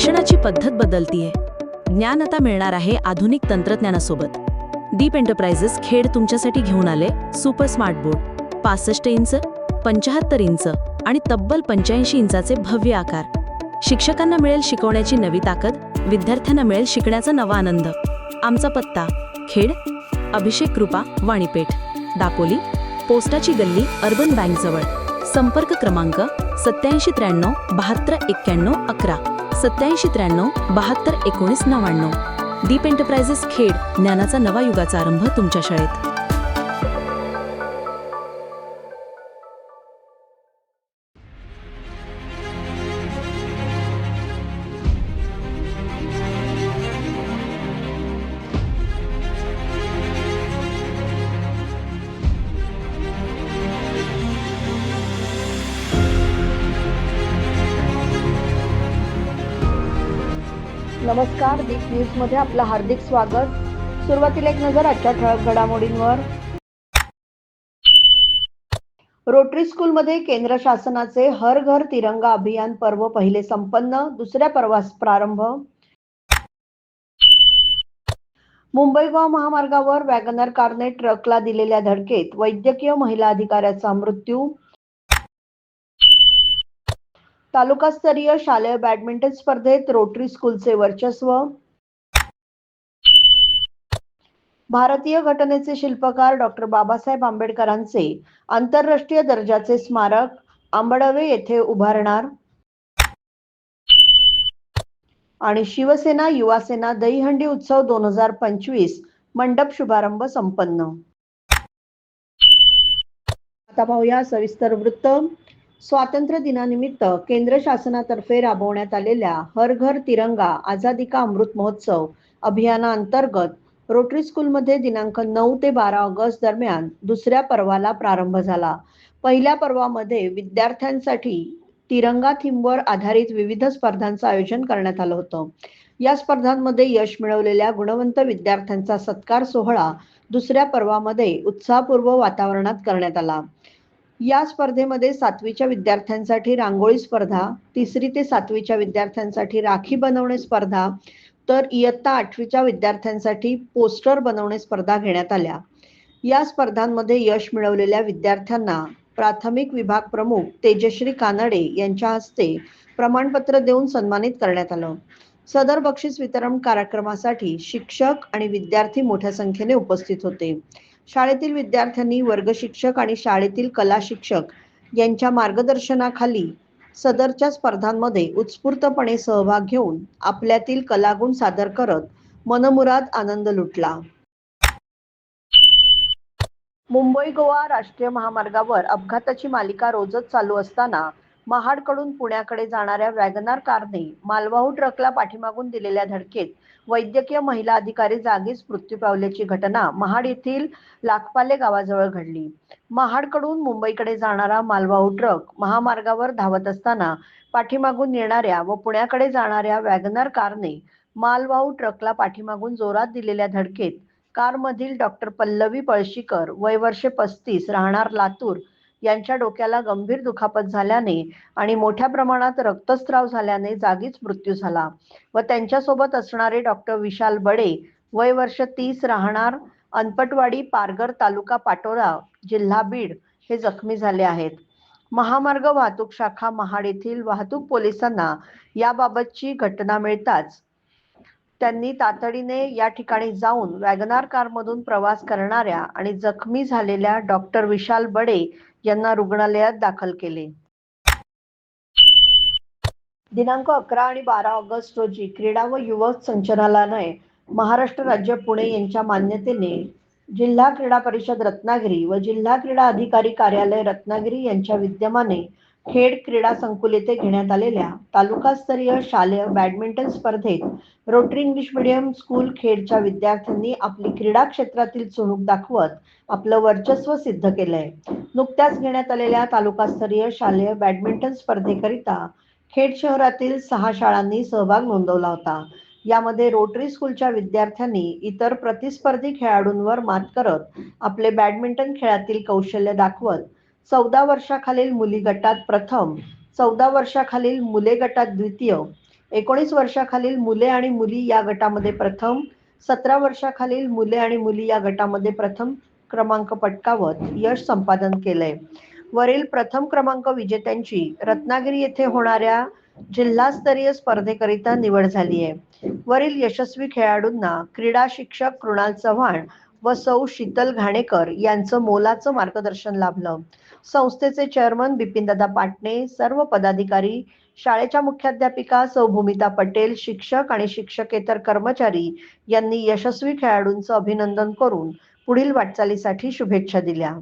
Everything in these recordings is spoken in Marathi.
शिक्षणाची पद्धत बदलतीये. ज्ञान आता मिळणार आहे आधुनिक तंत्रज्ञानासोबत. डीप एंटरप्राइजेस खेड तुमच्यासाठी घेऊन आले सुपर स्मार्ट बोर्ड पासष्ट इंच पंचाहत्तर इंच आणि तब्बल पंच्याऐंशी इंचाचे भव्य आकार. शिक्षकांना मिळेल शिकवण्याची नवी ताकद विद्यार्थ्यांना मिळेल शिकण्याचा नवा आनंद. आमचा पत्ता खेड अभिषेक कृपा वाणीपेठ. दापोली पोस्टाची गल्ली अर्बन बँकजवळ संपर्क क्रमांक सत्याऐंशी त्र्याण्णव बहात्तर एक्क्याण्णव अकरा. सत्याऐंशी त्र्याण्णव बहात्तर एकोणीस नव्याण्णव. डीप एंटरप्राइजेस खेड ज्ञानाचा नवा युगाचा आरंभ तुमच्या शाळेत. नमस्कार दीप न्यूजमध्ये आपलं हार्दिक स्वागत. सुरुवातीला एक नजर आजच्या ठळक घडामोडींवर. रोटरी स्कूलमध्ये केंद्र शासनाचे हर घर तिरंगा अभियान पर्व पहिले संपन्न दुसऱ्या पर्वास प्रारंभ. मुंबई गोवा महामार्गावर वॅगनर कारने ट्रकला दिलेल्या धडकेत वैद्यकीय महिला अधिकाऱ्याचा मृत्यू. तालुकास्तरीय शालेय बॅडमिंटन स्पर्धेत रोटरी स्कूलचे वर्चस्व. भारतीय घटनेचे शिल्पकार डॉक्टर बाबासाहेब आंबेडकरांचे आंतरराष्ट्रीय दर्जाचे स्मारक आंबडवे येथे उभारणार. आणि शिवसेना युवासेना दहीहंडी उत्सव दोन हजार पंचवीस मंडप शुभारंभ संपन्न. आता पाहूया सविस्तर वृत्त. स्वातंत्र्य दिनानिमित्त केंद्र शासनातर्फे राबवण्यात आलेल्या हर घर तिरंगा आझादी का अमृत महोत्सव अभियानाअंतर्गत रोटरी स्कूलमध्ये दिनांक नऊ ते बारा ऑगस्ट दरम्यान दुसऱ्या पर्वाला प्रारंभ झाला. पहिल्या पर्वामध्ये विद्यार्थ्यांसाठी तिरंगा थीमवर आधारित विविध स्पर्धांचं आयोजन करण्यात आलं होतं. या स्पर्धांमध्ये यश मिळवलेल्या गुणवंत विद्यार्थ्यांचा सत्कार सोहळा दुसऱ्या पर्वामध्ये उत्साहपूर्व वातावरणात करण्यात आला. या स्पर्धेमध्ये सातवीच्या विद्यार्थ्यांसाठी रांगोळी स्पर्धा तिसरी ते सातवीच्या विद्यार्थ्यांसाठी राखी बनवणे स्पर्धा तर इयत्ता आठवीच्या विद्यार्थ्यांसाठी पोस्टर बनवणे स्पर्धा घेण्यात आल्या. या स्पर्धांमध्ये यश मिळवलेल्या विद्यार्थ्यांना प्राथमिक विभाग प्रमुख तेजश्री कानडे यांच्या हस्ते प्रमाणपत्र देऊन सन्मानित करण्यात आलं. सदर बक्षीस वितरण कार्यक्रमासाठी शिक्षक आणि विद्यार्थी मोठ्या संख्येने उपस्थित होते. शाळेतील विद्यार्थ्यांनी वर्ग शिक्षक आणि शाळेतील कला शिक्षक यांच्या मार्गदर्शनाखाली सदरच्या स्पर्धांमध्ये उत्स्फूर्तपणे सहभाग घेऊन आपल्यातील कलागुण सादर करत मनमुराद आनंद लुटला. मुंबई गोवा राष्ट्रीय महामार्गावर अपघाताची मालिका रोजच चालू असताना महाडकडून पुण्याकडे जाणाऱ्या वॅगनार कारने मालवाहू ट्रकला पाठीमागून दिलेल्या धडकेत वैद्यकीय महिला अधिकारी जागीच मृत्यू पावल्याची घटना महाड येथील लाखपाले गावाजवळ घडली. महाडकडून मुंबईकडे जाणारा मालवाहू ट्रक महामार्गावर धावत असताना पाठीमागून येणाऱ्या व पुण्याकडे जाणाऱ्या वॅगनार कारने मालवाहू ट्रकला पाठीमागून जोरात दिलेल्या धडकेत कारमधील डॉक्टर पल्लवी पळशीकर वय वर्षे पस्तीस राहणार लातूर यांच्या डोक्याला गंभीर दुखापत झाल्याने आणि मोठ्या प्रमाणात रक्तस्राव झाल्याने जागीच मृत्यू झाला. व त्यांच्यासोबत असणारे डॉक्टर विशाल बडे वय वर्ष तीस राहणार अनपटवाडी पारगर तालुका पाटोरा जिल्हा बीड हे जखमी झाले आहेत. महामार्ग वाहतूक शाखा महाड येथील वाहतूक पोलिसांना याबाबतची घटना मिळताच त्यांनी तातडीने या ठिकाणी जाऊन वॅगनार कारमधून प्रवास करणाऱ्या आणि जखमी झालेल्या डॉक्टर विशाल बडे यांना रुग्णालयात दाखल केले. दिनांक अकरा आणि बारा ऑगस्ट रोजी क्रीडा व युवक संचालनालय महाराष्ट्र राज्य पुणे यांच्या मान्यतेने जिल्हा क्रीडा परिषद रत्नागिरी व जिल्हा क्रीडा अधिकारी कार्यालय रत्नागिरी यांच्या विद्यमाने खेड क्रीडा संकुल येथे घेण्यात आलेल्या तालुकास्तरीय शालेय बॅडमिंटन स्पर्धेत रोटरी इंग्लिश मीडियम स्कूल खेडच्या विद्यार्थ्यांनी आपली क्रीडा क्षेत्रातील चुणूक दाखवत आपलं वर्चस्व सिद्ध केलंय. नुकत्याच घेण्यात आलेल्या तालुकास्तरीय शालेय बॅडमिंटन स्पर्धेकरिता खेड शहरातील सहा शाळांनी सहभाग नोंदवला होता. यामध्ये रोटरी स्कूलच्या विद्यार्थ्यांनी इतर प्रतिस्पर्धी खेळाडूंवर मात करत आपले बॅडमिंटन खेळातील कौशल्य दाखवत चौदा वर्षाखालील मुली गटात प्रथम चौदा वर्षाखालील मुले गटात द्वितीय एकोणीस वर्षाखालील मुले आणि मुली या गटामध्ये प्रथम सतरा वर्षाखालील मुले आणि मुली या गटामध्ये प्रथम क्रमांक पटकावत यश संपादन केलंय. वरील प्रथम क्रमांक विजेत्यांची रत्नागिरी येथे होणाऱ्या जिल्हास्तरीय स्पर्धेकरिता निवड झाली आहे वरील यशस्वी खेळाडूंना क्रीडा शिक्षक कृणाल चव्हाण व सौ शीतल घाणेकर यांचं मोलाचं मार्गदर्शन लाभलं. संस्थेचे चेअरमन बिपिनदादा पाटणे सर्व पदाधिकारी शाळेच्या मुख्याध्यापिका सौ भूमिता पटेल शिक्षक आणि शिक्षकेतर कर्मचारी यांनी यशस्वी खेळाडूंचं अभिनंदन करून पुढील वाटचालीसाठी शुभेच्छा दिल्या.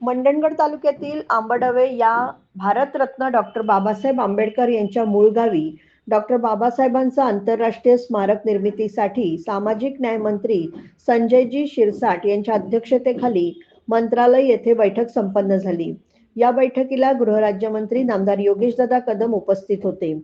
मंडणगड तालुक्यातील आंबडवे या भारतरत्न डॉक्टर बाबासाहेब आंबेडकर यांच्या मूळ गावी डॉक्टर बाबासाहेबांचं आंतरराष्ट्रीय स्मारक निर्मितीसाठी सामाजिक न्याय मंत्री संजयजी शिरसाट यांच्या अध्यक्षतेखाली मंत्रालय येथे बैठक संपन्न झाली. या बैठकीला गृहराज्यमंत्री नामदार योगेशदादा कदम उपस्थित होते.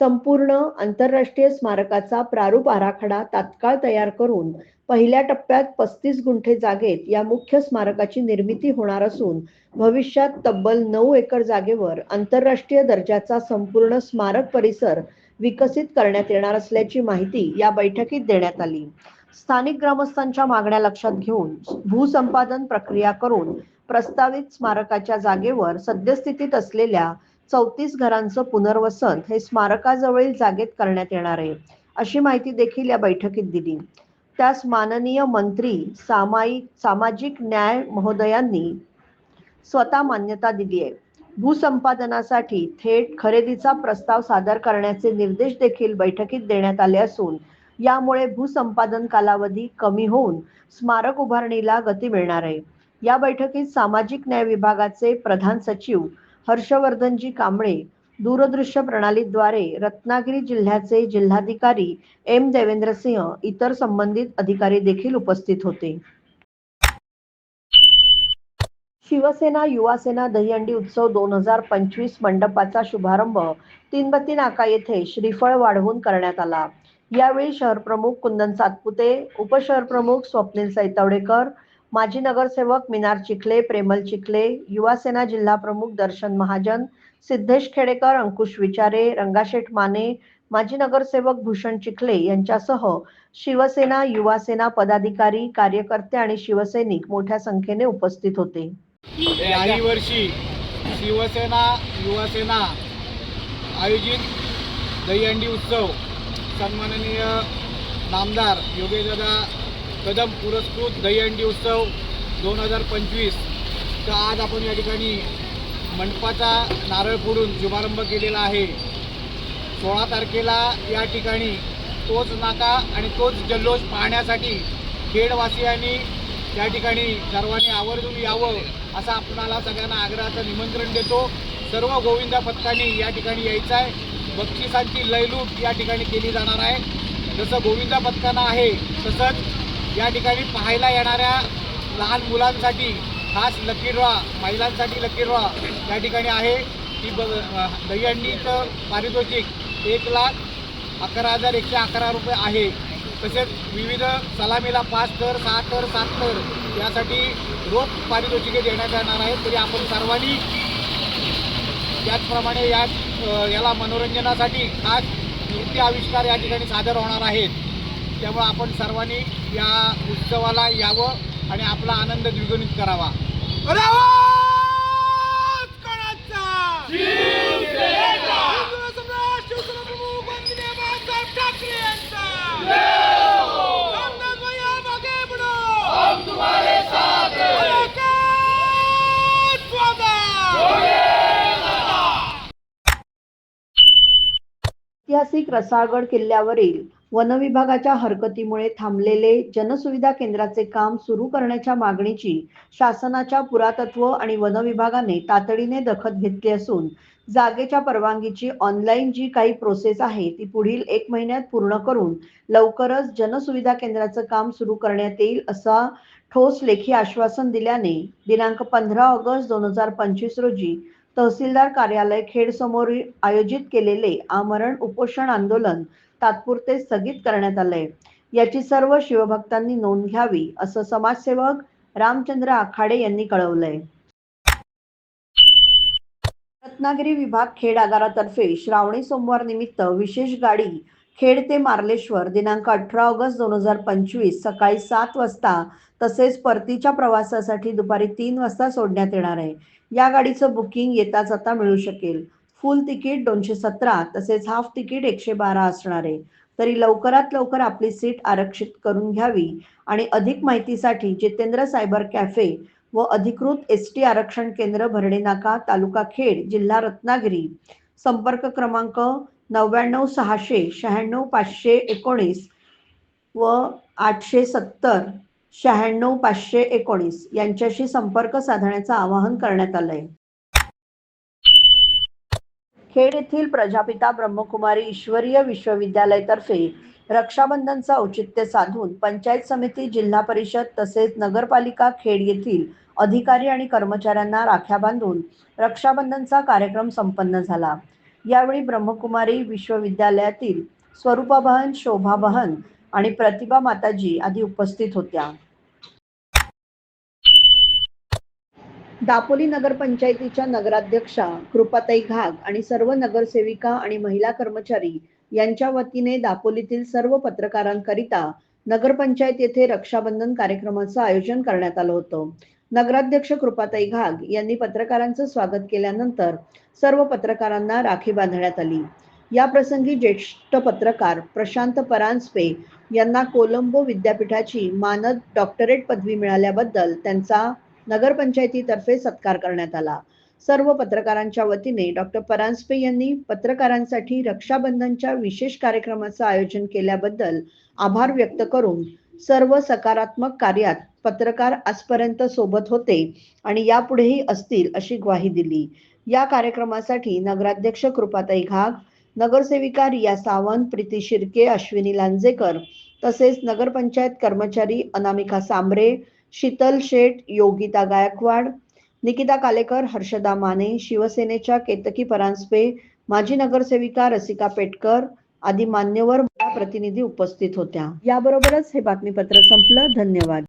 संपूर्ण आंतरराष्ट्रीय स्मारकाचा प्रारूप आराखडा तात्काळ तयार करून पहिल्या टप्प्यात पस्तीस गुंठे जागेत या मुख्य स्मारकाची निर्मिती होणार असून भविष्यात तब्बल नऊ एकर जागेवर आंतरराष्ट्रीय दर्जाचा संपूर्ण स्मारक परिसर विकसित करण्यात येणार असल्याची माहिती या बैठकीत देण्यात आली. स्थानिक ग्रामस्थांच्या मागण्या लक्षात घेऊन भूसंपादन प्रक्रिया करून प्रस्तावित स्मारकाच्या जागेवर सद्यस्थितीत असलेल्या चौतीस घरांचं पुनर्वसन हे स्मारकाजवळील जागेत करण्यात येणार आहे अशी माहिती देखील या बैठकीत दिली. त्यास माननीय मंत्री सामायिक सामाजिक न्याय महोदयांनी स्वतः मान्यता दिली आहे. भूसंपादनासाठी थेट खरेदीचा प्रस्ताव सादर करण्याचे निर्देश देखील बैठकीत देण्यात आले असून यामुळे भूसंपादन कालावधी कमी होऊन स्मारक उभारणीला गती मिळणार आहे. या बैठकीत सामाजिक न्याय विभागाचे प्रधान सचिव हर्षवर्धनजी कांबळे दूरदृश्य प्रणालीद्वारे रत्नागिरी जिल्ह्याचे जिल्हाधिकारी एम देवेंद्र सिंह इतर संबंधित अधिकारी देखील उपस्थित होते. शिवसेना युवासेना दहीहंडी उत्सव दोन हजार पंचवीस मंडपाचा शुभारंभ तीनबत्ती नाका येथे श्रीफळ वाढवून करण्यात आला. यावेळी शहर प्रमुख कुंदन सातपुते उपशहर प्रमुख स्वप्नील सैतावडेकर माजी नगरसेवक मिनार चिखले प्रेमल चिखले युवासेना जिल्हा प्रमुख दर्शन महाजन सिद्धेश खेडेकर अंकुश विचारे रंगाशेठ माने माजी नगरसेवक भूषण चिखले यांच्यासह शिवसेना युवासेना पदाधिकारी कार्यकर्ते आणि शिवसैनिक मोठ्या संख्येने उपस्थित होते. याही वर्षी शिवसेना युवासेना आयोजित दहीहंडी उत्सव. सन्माननीय नामदार योगेशदादा कदम पुरस्कृत दहीहंडी उत्सव दोन हजार पंचवीस. तर आज आपण या ठिकाणी मंडपाचा नारळ फोडून शुभारंभ केलेला आहे. सोळा तारखेला या ठिकाणी तोच नाका आणि तोच जल्लोष पाहण्यासाठी खेडवासियांनी या ठिकाणी सर्वांनी आवर्जून यावं. असं आपणाला सगळ्यांना आग्रहाचं निमंत्रण देतो. सर्व गोविंदा पथकाने या ठिकाणी यायचं आहे बक्षिसांची लयलूट या ठिकाणी केली जाणार आहे. जसं गोविंदा पथकांना आहे तसंच या ठिकाणी पाहायला येणाऱ्या लहान मुलांसाठी खास लकीरवा महिलांसाठी लकीरवा या ठिकाणी आहे. ती ब दहीहंडीचं पारितोषिक एक लाख अकरा हजार एकशे अकरा रुपये आहे. तसेच विविध सलामीला पाच तर सहा तर सात तर यासाठी रोख पारितोषिके देण्यात येणार आहेत. तरी आपण सर्वांनी त्याचप्रमाणे या याला मनोरंजनासाठी खास नृत्य आविष्कार या ठिकाणी सादर होणार आहेत. त्यामुळं आपण सर्वांनी या उत्सवाला यावं आणि आपला आनंद द्विगुणित करावा. ऐतिहासिक रसाळगड किल्ल्यावरील वनविभागाच्या हरकतीमुळे थांबलेले जनसुविधा केंद्राचे काम सुरू करण्याच्या मागणीची शासनाच्या पुरातत्व आणि वन विभागाने तातडीने दखत घेतली असून जागेच्या परवानगीची ऑनलाईन जी काही प्रोसेस आहे ती पुढील एक महिन्यात पूर्ण करून लवकरच जनसुविधा केंद्राचं काम सुरू करण्यात येईल असा ठोस लेखी आश्वासन दिल्याने दिनांक पंधरा ऑगस्ट दोन हजार पंचवीस रोजी तहसीलदार कार्यालय खेड समोर आयोजित केलेले आमरण उपोषण आंदोलन तात्पुरते स्थगित करण्यात आलंय. याची सर्व शिवभक्तांनी नोंद घ्यावी असं समाजसेवक रामचंद्र आखाडे यांनी कळवलंय. रत्नागिरी विभाग खेड आगारातर्फे श्रावणी सोमवार निमित्त विशेष गाडी खेड ते मार्लेश्वर दिनांक अठरा ऑगस्ट दोन हजार पंचवीस सकाळी सात वाजता तसेच परतीच्या प्रवासासाठी दुपारी तीन वाजता सोडण्यात येणार आहे. या गाडीचं बुकिंग येता जाता मिळू शकेल. फुल तिकीट दोनशे सतरा तसेच हाफ तिकीट एकशे बारा असणार आहे. तरी लवकरात लवकर आपली सीट आरक्षित करून घ्यावी आणि अधिक माहितीसाठी जितेंद्र सायबर कॅफे व अधिकृत एस टी आरक्षण केंद्र भरणे नाका तालुका खेड जिल्हा रत्नागिरी. संपर्क क्रमांक नव्याण्णव सहाशे शहाण्णव पाचशे एकोणीस व आठशे सत्तर शहाण्णव पाचशे एकोणीस यांच्याशी संपर्क साधण्याचं आवाहन करण्यात आलंय. खेड येथील प्रजापिता ब्रह्मकुमारी ईश्वरीय विश्वविद्यालयातर्फे रक्षाबंधनचं औचित्य साधून पंचायत समिती जिल्हा परिषद तसेच नगरपालिका खेड येथील अधिकारी आणि कर्मचाऱ्यांना राख्या बांधून रक्षाबंधनचा कार्यक्रम संपन्न झाला. यावेळी ब्रह्मकुमारी विश्वविद्यालयातील स्वरूपाबहन शोभाबहन आणि प्रतिभा माताजी आदी उपस्थित होत्या. दापोली नगरपंचायतीच्या नगराध्यक्षा कृपाताई घाग आणि सर्व नगरसेविका आणि महिला कर्मचारी यांच्या वतीने दापोलीतील सर्व पत्रकारांकरिता नगरपंचायत येथे रक्षाबंधन कार्यक्रमाचं आयोजन करण्यात आलं होतं. नगराध्यक्ष कृपाताई घाग यांनी पत्रकारांचं स्वागत केल्यानंतर सर्व पत्रकारांना राखी बांधण्यात आली. या प्रसंगी ज्येष्ठ पत्रकार प्रशांत परांजपे यांना कोलंबो विद्यापीठाची मानद डॉक्टरेट पदवी मिळाल्याबद्दल त्यांचा नगरपंचायतीतर्फे सत्कार करण्यात आला. सर्व पत्रकारांच्या वतीने डॉक्टर परांजपे यांनी पत्रकारांसाठी रक्षाबंधनच्या विशेष कार्यक्रमाचं आयोजन केल्याबद्दल आभार व्यक्त करून सर्व सकारात्मक कार्यात पत्रकार आजपर्यंत सोबत होते आणि यापुढेही असतील अशी ग्वाही दिली. या कार्यक्रमासाठी नगराध्यक्ष कृपाताई घाग नगरसेविका रिया सावंत प्रीती शिर्के अश्विनी लांजेकर तसेच नगरपंचायत कर्मचारी अनामिका सांबरे शीतल शेठ योगिता गायकवाड निकिता कालेकर हर्षदा माने शिवसेनेच्या केतकी परांजपे माजी नगरसेविका रसिका पेटकर आदी मान्यवर प्रतिनिधी उपस्थित होत्या. याबरोबरच हे बातमीपत्र संपलं. धन्यवाद.